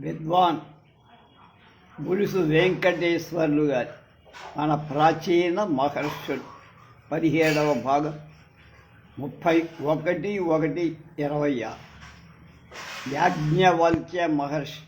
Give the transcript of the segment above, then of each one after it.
విద్వాన్ గులుసు వెంకటేశ్వర్లు గారి మన ప్రాచీన మహర్షులు. పదిహేడవ భాగం. ముప్పై ఒకటి ఒకటి ఇరవై ఆరు. యాజ్ఞవల్క్య మహర్షి.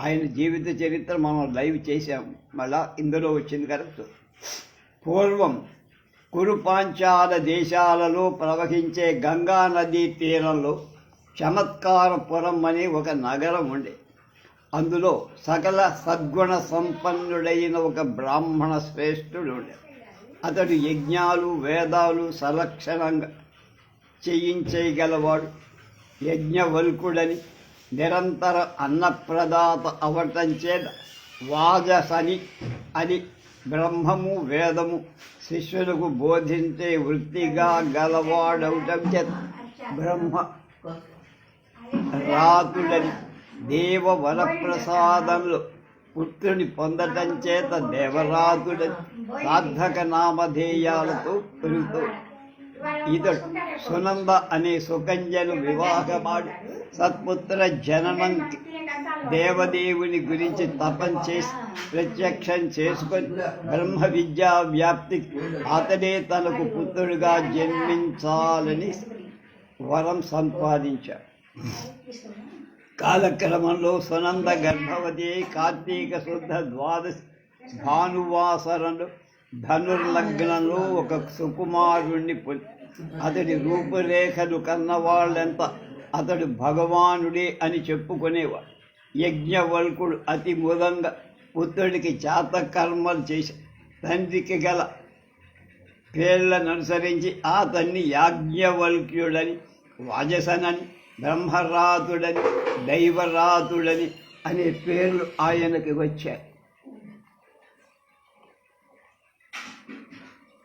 ఆయన జీవిత చరిత్ర మనం లైవ్ చేశాం. మళ్ళా ఇందులో వచ్చింది కరెక్ట్. పూర్వం కురుపాంచాల దేశాలలో ప్రవహించే గంగా నదీ తీరంలో చమత్కారపురం అనే ఒక నగరం ఉండే. అందులో సకల సద్గుణ సంపన్నుడైన ఒక బ్రాహ్మణ శ్రేష్ఠుడు ఉండే అతడు యజ్ఞాలు వేదాలు సలక్షణంగా చేయించేయగలవాడు. యజ్ఞవల్కుడని నిరంతర అన్నప్రదాత అవటం చేత వాజసని అని బ్రహ్మము వేదము శిష్యులకు బోధించే వృత్తిగా గలవాడవటం చేత బ్రహ్మ రాతులని దేవ వరప్రసాదంలో పుత్రుని పొందటం చేత దేవరాతుడని సార్థక నామధేయాలతో పెరుగుతూ ఇతడు సునంద అనే సుకన్యను వివాహమాడు సత్పుత్ర జననం దేవదేవుని గురించి తపం చేసి ప్రత్యక్షం చేసుకొని బ్రహ్మ విద్యా వ్యాప్తికి అతడే తనకు పుత్రుడిగా జన్మించాలని వరం సంపాదించాడు. కాలక్రమంలో సునంద గర్భవతి కార్తీక శుద్ధ ద్వాదశి భానువాసరను ధనుర్లగ్నంలో ఒక సుకుమారుణ్ణి అతడి రూపురేఖలు కన్నవాళ్ళంతా అతడు భగవానుడే అని చెప్పుకునేవాడు. యజ్ఞవల్కుడు అతి ముదంగా పుత్రుడికి చేతకర్మలు చేసి తండ్రికి గల పేర్లను అనుసరించి అతన్ని యాజ్ఞవల్క్యుడని వాజసనని బ్రహ్మరాతుడని దైవరాతుడని అనే పేర్లు ఆయనకి వచ్చాయి.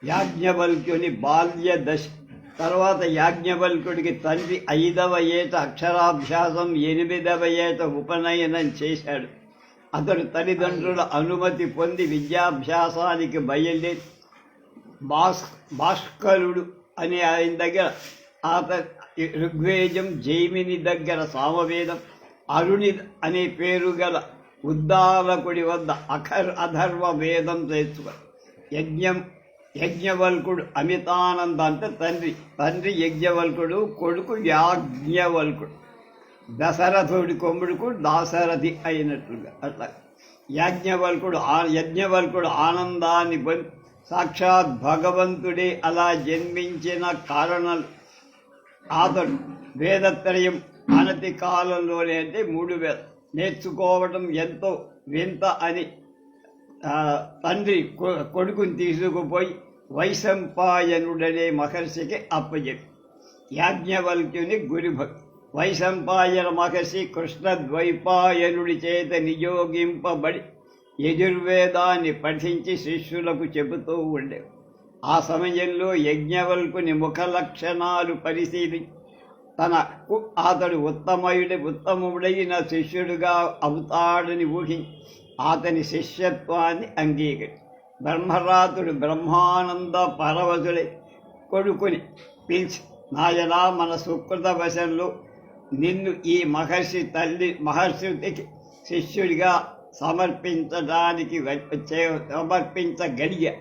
యాజ్ఞవల్క్యుని బాల్య దశ తర్వాత యాజ్ఞవల్కుడికి తండ్రి ఐదవ ఏట అక్షరాభ్యాసం ఎనిమిదవ ఏట ఉపనయనం చేశాడు. అతడు తల్లిదండ్రుల అనుమతి పొంది విద్యాభ్యాసానికి బయలుదేరి భాస్ భాస్కరుడు అనే ఆయన దగ్గర అతను ఋగ్వేదం జైమిని దగ్గర సామవేదం. అరుణి అనే పేరు గల ఉద్దాలకుడి వద్ద అఖర్ అధర్వ వేదం తెచ్చుకొని యజ్ఞం యజ్ఞవల్కుడు అమితానంద అంటే తండ్రి. తండ్రి యజ్ఞవల్కుడు కొడుకు యాజ్ఞవల్కుడు. దశరథుడి కొమ్ముడుకు దాశరథి అయినట్లుగా అట్లా. యాజ్ఞవల్కుడు ఆ యజ్ఞవల్కుడు ఆనందాన్ని పొంది సాక్షాత్ భగవంతుడే అలా జన్మించిన కారణాలు అతడు వేదత్రయం అనతి కాలంలోనే అంటే మూడు వేద నేర్చుకోవడం ఎంతో వింత అని తండ్రి కొ- కొడుకుని తీసుకుపోయి వైశంపాయనుడనే మహర్షికి అప్పచెప్పి యాజ్ఞవల్క్యుని గురుభక్తి వైశంపాయన మహర్షి కృష్ణద్వైపాయనుడి చేత నియోగింపబడి యజుర్వేదాన్ని పఠించి శిష్యులకు చెబుతూ ఉండేవి ఆ సమయంలో యజ్ఞవల్కుని ముఖ లక్షణాలు పరిశీలి తనకు అతడు ఉత్తమయుడి ఉత్తముడైన శిష్యుడుగా అవుతాడని ఊహించి అతని శిష్యత్వాన్ని అంగీకరి బ్రహ్మరాతుడు బ్రహ్మానంద పరవశుడై కొడుకుని పిలిచి నాయనా మన సుకృత వశంలో నిన్ను ఈ మహర్షి తల్లి మహర్షికి శిష్యుడిగా సమర్పించడానికి సమర్పించగలిగా.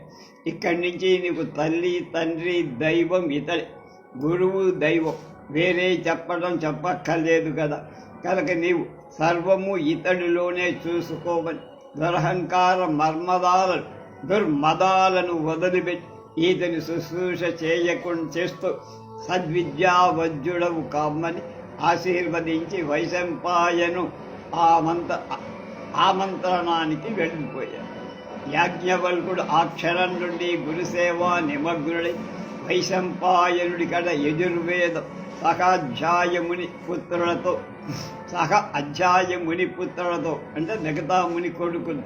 ఇక్కడి నుంచి నీకు తల్లి తండ్రి దైవం ఇతడి గురువు దైవం వేరే చెప్పడం చెప్పక్కర్లేదు కదా. కనుక నీవు సర్వము ఇతడిలోనే చూసుకోమని దురహంకార మర్మదాలను దుర్మదాలను వదిలిపెట్టి ఈతని శుశ్రూష చేయకుండా చేస్తూ సద్విద్యావజ్జుడవు కమ్మని ఆశీర్వదించి వైశంపాయను ఆ మంత ఆమంత్రణానికి వెళ్ళిపోయాడు యాజ్ఞవల్కుడు ఆ క్షణం నుండి గురుసేవ నిమగ్నుడై వైశంపాయనుడి కడ యజుర్వేదం సహాధ్యాయముని పుత్రులతో సహ అధ్యాయముని పుత్రులతో అంటే మిగతా ముని కొడుకులు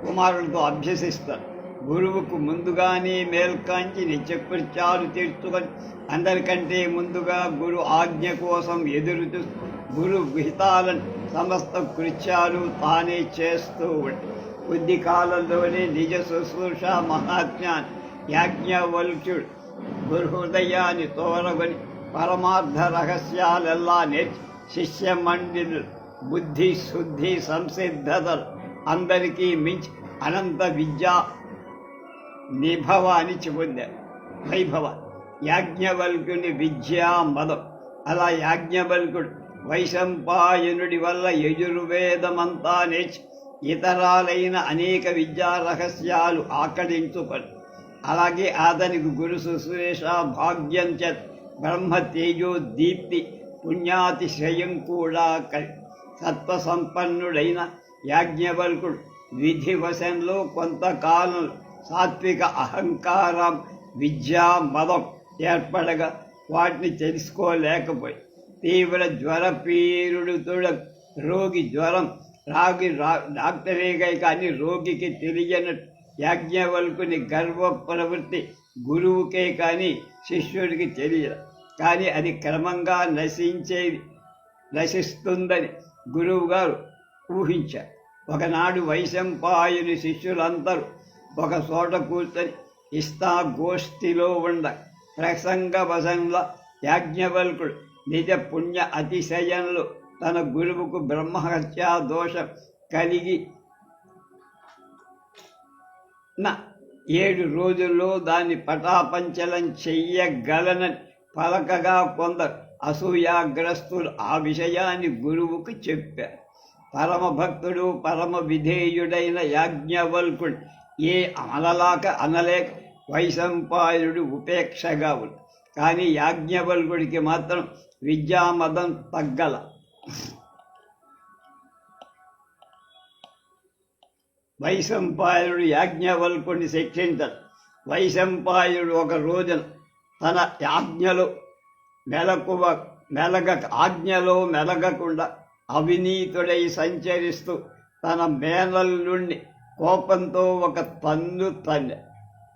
కుమారులతో అభ్యసిస్తారు. గురువుకు ముందుగానే మేల్కాంచి నిత్యకృత్యాలు తీర్చుకొని అందరికంటే ముందుగా గురు ఆజ్ఞ కోసం ఎదురు చూస్తూ గురు విహితాలను సమస్త కృత్యాలు తానే చేస్తూ ఉండి కొద్ది కాలంలోనే నిజ శుశ్రూష మహాత్మ్యాన్ని యాజ్ఞవల్క్యుడు గురుహృదయాన్ని తోరగొని పరమార్థ రహస్యాలెల్లా నేర్చి శిష్య మండిలు బుద్ధి శుద్ధి సంసిద్ధతలు అందరికీ మించి అనంత విద్యా అని పొందారు. వైభవ యాజ్ఞవల్కుని విద్యా మదం. అలా యాజ్ఞవల్కుడు వైశంపాయనుడి వల్ల యజుర్వేదమంతా నేర్చి ఇతరాలైన అనేక విద్యా రహస్యాలు ఆకలించుకొని అలాగే అతనికి గురు శుశ్రూష భాగ్యం చ బ్రహ్మ తేజో దీప్తి పుణ్యాతిశయం కూడా సత్వసంపన్నుడైన సంపన్నుడైన యాజ్ఞవల్కుడు విధివశంలో కొంతకాలం సాత్విక అహంకారం విద్యా మదం ఏర్పడగా వాటిని తెలుసుకోలేకపోయి తీవ్ర జ్వర పీరుడుతుడ రోగి జ్వరం. రాగి రా డాక్టరేగా కానీ రోగికి తెలియని యాజ్ఞవల్కుని గర్వ ప్రవృత్తి గురువుకే కానీ శిష్యుడికి తెలియదు. కానీ అది క్రమంగా నశించేది నశిస్తుందని గురువు గారు ఊహించారు. ఒకనాడు వైశంపాయుని శిష్యులందరూ ఒక చోట కూర్చొని ఇస్తా గోష్ఠిలో ఉండ ప్రసంగ వశంలో యాజ్ఞవల్కుడు నిజ పుణ్య అతిశయనులు తన గురువుకు బ్రహ్మహత్యా దోషం కలిగి ఏడు రోజుల్లో దాన్ని పటాపంచలం చెయ్యగలనని పలకగా కొందరు అసూయాగ్రస్తులు ఆ విషయాన్ని గురువుకు చెప్పారు. పరమ భక్తుడు పరమ విధేయుడైన యాజ్ఞవల్కుడు ఏ అనలాక అనలేక వైశంపాయుడు ఉపేక్షగా ఉంది కానీ యాజ్ఞవల్కుడికి మాత్రం విద్యామదం తగ్గల. వైశంపాయుడు యాజ్ఞవల్కుని శిక్షించడు వైశంపాయుడు ఒక రోజున తన యాజ్ఞలో మెలకువ మెలగ ఆజ్ఞలో మెలగకుండా అవినీతుడై సంచరిస్తూ తన మేనల్ నుండి కోపంతో ఒక తన్ను తన్ను.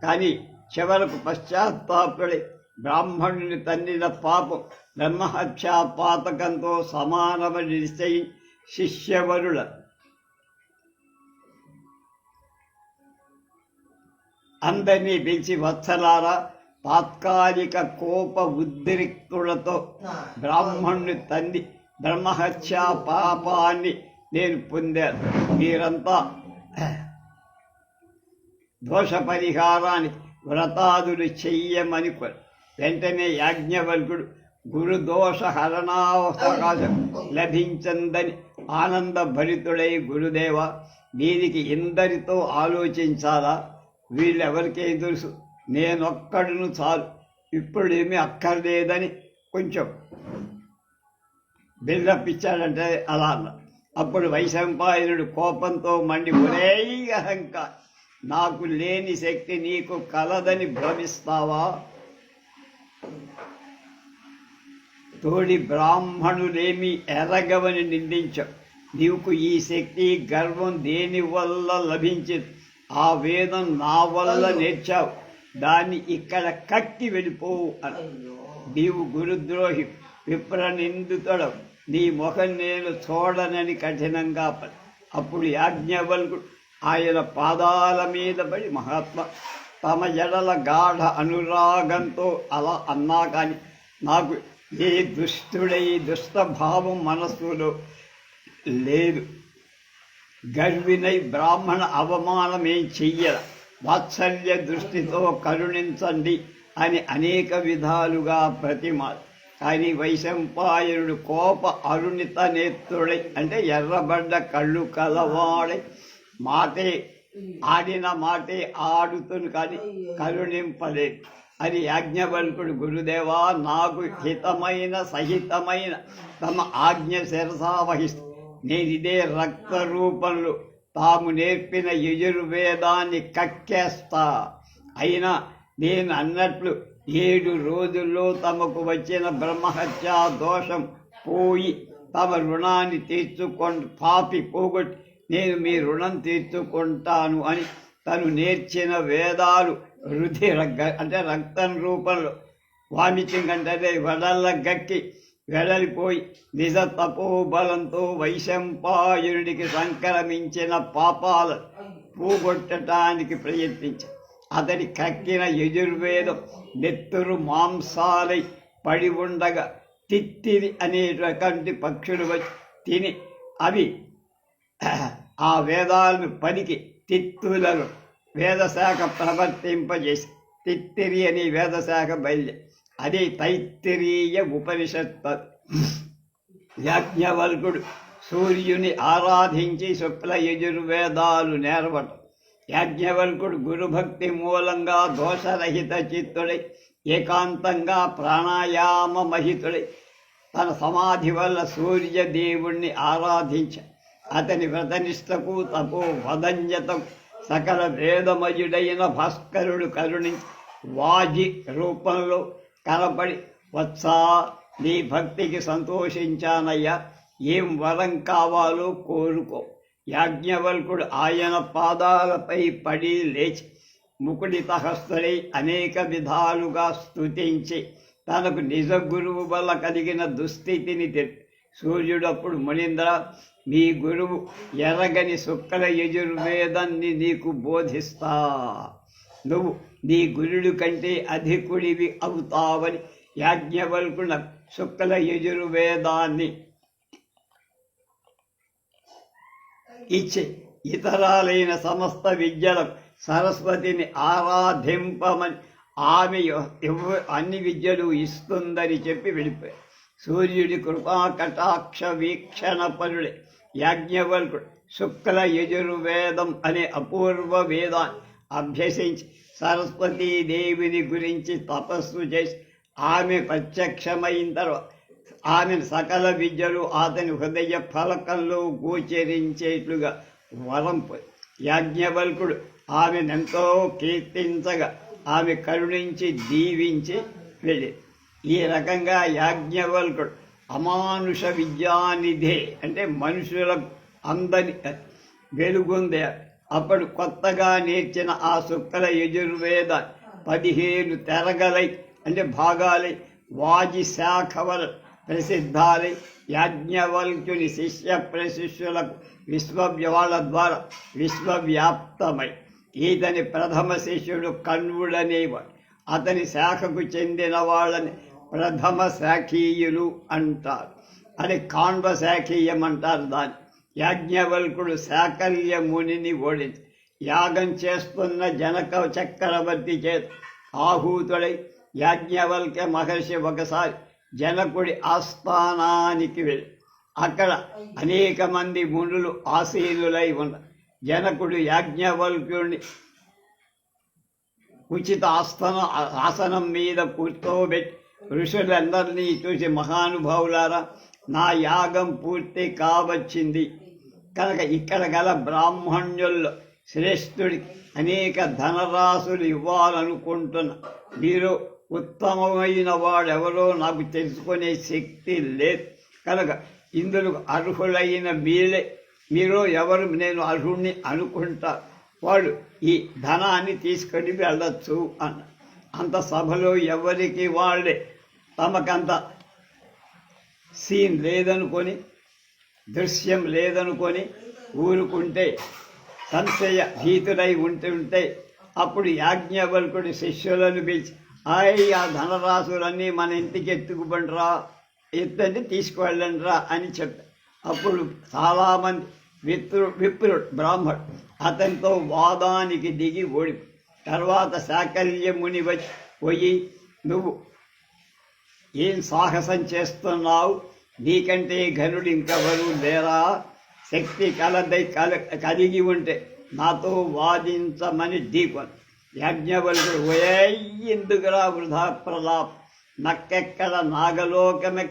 కానీ చివరకు పశ్చాత్తాపడి బ్రాహ్మణుని తన్నిన పాపం బ్రహ్మహత్యా పాతకంతో సమానమని నిశ్చయి శిష్యవరుల అందరినీ పిలిచి వత్సలారా తాత్కాలిక కోప ఉద్రిక్తులతో బ్రాహ్మణుని తండ్రి బ్రహ్మహత్యా పాపాన్ని నేను పొందాను మీరంతా దోష పరిహారాన్ని వ్రతాదులు చెయ్యమని కోరు. వెంటనే యాజ్ఞవల్కుడు గురుదోష హరణావకాశం లభించందని ఆనంద భరితుడై గురుదేవ దీనికి ఇందరితో ఆలోచించాలా? వీళ్ళెవరికే తెలుసు? నేనొక్కడును చాలు. ఇప్పుడేమీ అక్కర్లేదని కొంచెం బిల్డప్ అలా అప్పుడు వైశంపాయనుడు కోపంతో మండి ఒరే అహంకార నాకు లేని శక్తి నీకు కలదని భ్రమిస్తావా? తోడి బ్రాహ్మణులేమి ఎరగవని నిందించావు నీకు ఈ శక్తి గర్వం దేని వల్ల లభించింది? ఆ వేదం నా వల్ల నేర్చావు. దాన్ని ఇక్కడ కట్టి వెళ్ళిపోవు అని. నీవు గురుద్రోహి విప్ర నిందితుడవు నీ ముఖం నేను చూడనని కఠినంగా అప్పుడు యాజ్ఞవల్కుడు ఆయన పాదాల మీద పడి మహాత్మా తమ ఎడల గాఢ అనురాగంతో అలా అన్నా కానీ నాకు ఏ దుష్టుడై దుష్టభావం మనస్సులో లేదు. గర్వినై బ్రాహ్మణ అవమానమేం చెయ్యల. వాత్సల్య దృష్టితో కరుణించండి అని అనేక విధాలుగా ప్రతిమ కానీ వైశంపాయనుడు కోప అరుణిత నేత్రుడై అంటే ఎర్రబడ్డ కళ్ళు కలవాడై మాటే ఆడిన మాటే ఆడుతును కానీ కరుణింపలేదు. అని యాజ్ఞవల్కుడు గురుదేవా నాకు హితమైన సహితమైన తమ ఆజ్ఞ శిరసావహిస్తూ నేనిదే రక్త రూపంలో తాము నేర్పిన యజుర్వేదాన్ని కక్కేస్తా. అయినా నేను అన్నట్లు ఏడు రోజుల్లో తమకు వచ్చిన బ్రహ్మహత్యా దోషం పోయి తమ రుణాన్ని తీర్చుకొని పాపి పోగొట్టి నేను మీ రుణం తీర్చుకుంటాను అని తను నేర్చిన వేదాలు రుధి అంటే రక్తం రూపంలో వామిత్యం కంటే వెడల్ల గక్కి వెడలిపోయి నిజ తపోబలంతో వైశంపాయుడికి సంక్రమించిన పాపాల పోగొట్టడానికి ప్రయత్నించాడు అతడి కక్కిన యజుర్వేదం నెత్తురు మాంసాలై పడి ఉండగా తిత్తిరి అనేటువంటి పక్షులు వచ్చి తిని అవి ఆ వేదాలను పనికి తిత్తులను వేదశాఖ ప్రవర్తింపజేసి తిత్తిరి అని వేదశాఖ బయలు అది తైత్తిరీయ ఉపనిషత్ యాజ్ఞవల్కుడు సూర్యుని ఆరాధించి శుక్ల యజుర్వేదాలు నేర్వటం యాజ్ఞవల్కుడు గురుభక్తి మూలంగా దోషరహిత చిత్తుడై ఏకాంతంగా ప్రాణాయామ మహితుడై తన సమాధి వల్ల సూర్యదేవుణ్ణి ఆరాధించాడు అతని వ్రతనిష్టకు తపో వదంజతం సకల వేదమయుడైన భాస్కరుడు కరుణించి వాజి రూపంలో కనపడి వత్సా నీ భక్తికి సంతోషించానయ్యా ఏం వరం కావాలో కోరుకో యాజ్ఞవల్కుడు ఆయన పాదాలపై పడి లేచి ముకుడితహస్తులై అనేక విధాలుగా స్తుతించి తనకు నిజ గురువు వల్ల కలిగిన దుస్థితిని తెలి సూర్యుడప్పుడు మణీంద్ర మీ గురువు ఎరగని శుక్ల యజుర్వేదాన్ని నీకు బోధిస్తా. నువ్వు నీ గురుడు కంటే అధికుడివి అవుతావని యాజ్ఞవల్కున శుక్ల యజుర్వేదాన్ని ఇచ్చి ఇతరాలైన సమస్త విద్యలకు సరస్వతిని ఆరాధింపమని ఆమె అన్ని విద్యలు ఇస్తుందని చెప్పి వెళ్ళిపోయాడు సూర్యుడి కృపా కటాక్ష వీక్షణ పరుడే యాజ్ఞవల్కుడు శుక్ల యజుర్వేదం అనే అపూర్వ వేదాన్ని అభ్యసించి సరస్వతీదేవిని గురించి తపస్సు చేసి ఆమె ప్రత్యక్షమైన తర్వాత ఆమె సకల విద్యలు అతని హృదయ ఫలకంలో గోచరించేట్లుగా వరం పొంది. యాజ్ఞవల్కుడు ఆమెనెంతో కీర్తించగా ఆమె కరుణించి దీవించి వెళ్ళి ఈ రకంగా యాజ్ఞవల్కుడు అమానుష విద్యానిధే అంటే మనుషులకు అందని వెలుగుందే. అప్పుడు కొత్తగా నేర్చిన ఆ శుక్ల యజుర్వేద పదిహేను తెరగలై అంటే భాగాలై వాజి శాఖవల ప్రసిద్ధాలై యాజ్ఞవల్క్యుని శిష్య ప్రశిష్యులకు విశ్వవ్యవాళ్ళ ద్వారా విశ్వవ్యాప్తమై. ఈతని ప్రథమ శిష్యుడు కణ్వుడనేవాడు అతని శాఖకు చెందిన వాళ్ళని ప్రథమ శాఖీయులు అంటారు. అది కాండ శాఖీయం అంటారు దాన్ని. యాజ్ఞవల్కుడు శాకల్య మునిని ఓడించి యాగం చేస్తున్న జనక చక్రవర్తి చేత ఆహూతుడై యాజ్ఞవల్క్య మహర్షి ఒకసారి జనకుడి ఆస్థానానికి వెళ్ళి అక్కడ అనేక మంది మునులు ఆసీనులై ఉన్న జనకుడు యాజ్ఞవల్క్యుడిని ఉచిత ఆస్థన ఆసనం మీద కూర్చోబెట్టి ఋషులందరినీ చూసి మహానుభావులారా నా యాగం పూర్తి కావచ్చింది. కనుక ఇక్కడ గల బ్రాహ్మణ్యుల్లో శ్రేష్ఠుడికి అనేక ధనరాశులు ఇవ్వాలనుకుంటున్న. మీరు ఉత్తమమైన వాడెవరో నాకు తెలుసుకునే శక్తి లేదు. కనుక ఇందులో అర్హులైన మీరే మీరు ఎవరు నేను అర్హుడిని అనుకుంటా. వాడు ఈ ధనాన్ని తీసుకొని వెళ్ళొచ్చు అన్న. అంత సభలో ఎవరికి వాళ్ళే తమకంత సీన్ లేదనుకొని దృశ్యం లేదనుకొని ఊరుకుంటే సంశయ భీతుడై ఉంటుంటే అప్పుడు యాజ్ఞవల్కుడి శిష్యులను పిలిచి ఆయ్ ఆ ధనరాశులన్నీ మన ఇంటికి ఎత్తుకుబండిరా ఎత్తండి తీసుకువెళ్ళండిరా అని చెప్పారు అప్పుడు చాలామంది విప్రు విప్రుడు బ్రాహ్మడు అతనితో వాదానికి దిగి ఓడి తర్వాత శాకల్య ముని వచ్చి పోయి నువ్వు ఏం సాహసం చేస్తున్నావు? నీకంటే ఘనుడు ఇంకెవరు లేరా? శక్తి కలదై కల కలిగి ఉంటే నాతో వాదించమని దీపం యజ్ఞవల్కుడు ఎందుకురా వృధా ప్రలాప్ నక్కెక్కడ నాగలోకమె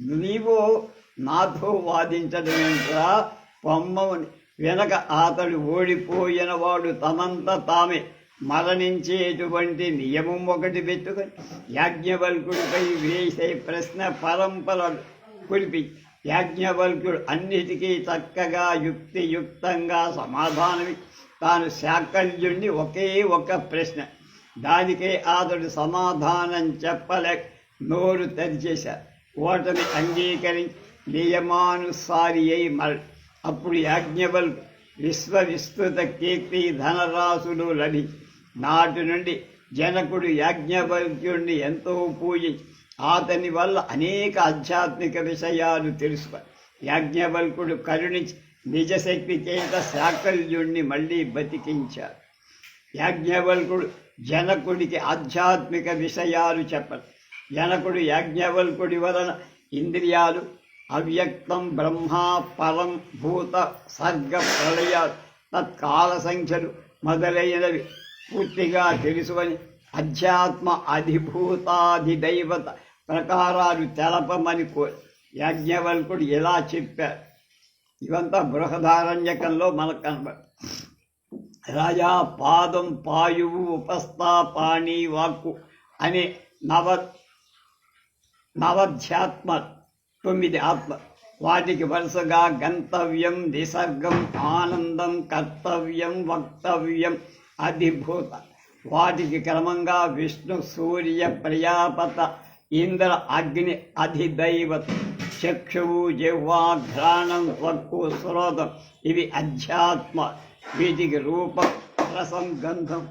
నీవు నాతో వాదించడమేంట్రా? పొమ్మని. వెనక అతడు ఓడిపోయిన వాడు తమంత తామే. మరణించేటువంటి నియమం ఒకటి పెట్టుకొని యాజ్ఞవల్కుడిపై వేసే ప్రశ్న పరంపర కురిపి యాజ్ఞవల్కుడు అన్నిటికీ చక్కగా యుక్తియుక్తంగా సమాధానమి. తాను శాకల్యుణ్ణి ఒకే ఒక ప్రశ్న. దానికే అతడు సమాధానం చెప్పలేక నోరు తెరిచేశారు ఓటమి అంగీకరించి నియమానుసారి అయి మరలి అప్పుడు యాజ్ఞవల్కు విశ్వ విస్తృత కీర్తి ధనరాశులు లభించి నాటి నుండి జనకుడు యాజ్ఞవల్క్యుణ్ణి ఎంతో పూజించి అతని వల్ల అనేక ఆధ్యాత్మిక విషయాలు తెలుసుకొని యాజ్ఞవల్కుడు కరుణించి నిజశక్తి చేత శాకల్యుణ్ణి మళ్ళీ బతికించారు యాజ్ఞవల్కుడు జనకుడికి ఆధ్యాత్మిక విషయాలు చెప్పరు జనకుడు యాజ్ఞవల్కుడి వలన ఇంద్రియాలు అవ్యక్తం బ్రహ్మ పరం భూత సర్గ ప్రళయాలు తత్కాల సంఖ్యలు మొదలైనవి. పూర్తిగా తెలుసుకొని అధ్యాత్మ అధిభూతాధిదైవత ప్రకారాలు తెలపమని కో యాజ్ఞవల్కుడు ఇలా చెప్పారు ఇవంతా బృహదారణ్యకంలో మనకు కనబడు రాజా పాదం పాయువు ఉపస్థాపాణి వాక్కు అనే నవ నవధ్యాత్మ తొమ్మిది ఆత్మ. వాటికి వరుసగా గంతవ్యం నిసర్గం ఆనందం కర్తవ్యం వక్తవ్యం అధిభూత వాటికి క్రమంగా విష్ణు సూర్య ప్రజాపత ఇంద్ర అగ్ని అధిదైవత చక్షువు జిహ్వా ఘ్రాణం త్వక్కు శ్రోతం ఇవి అధ్యాత్మ వీటికి రూపం రసం గంధం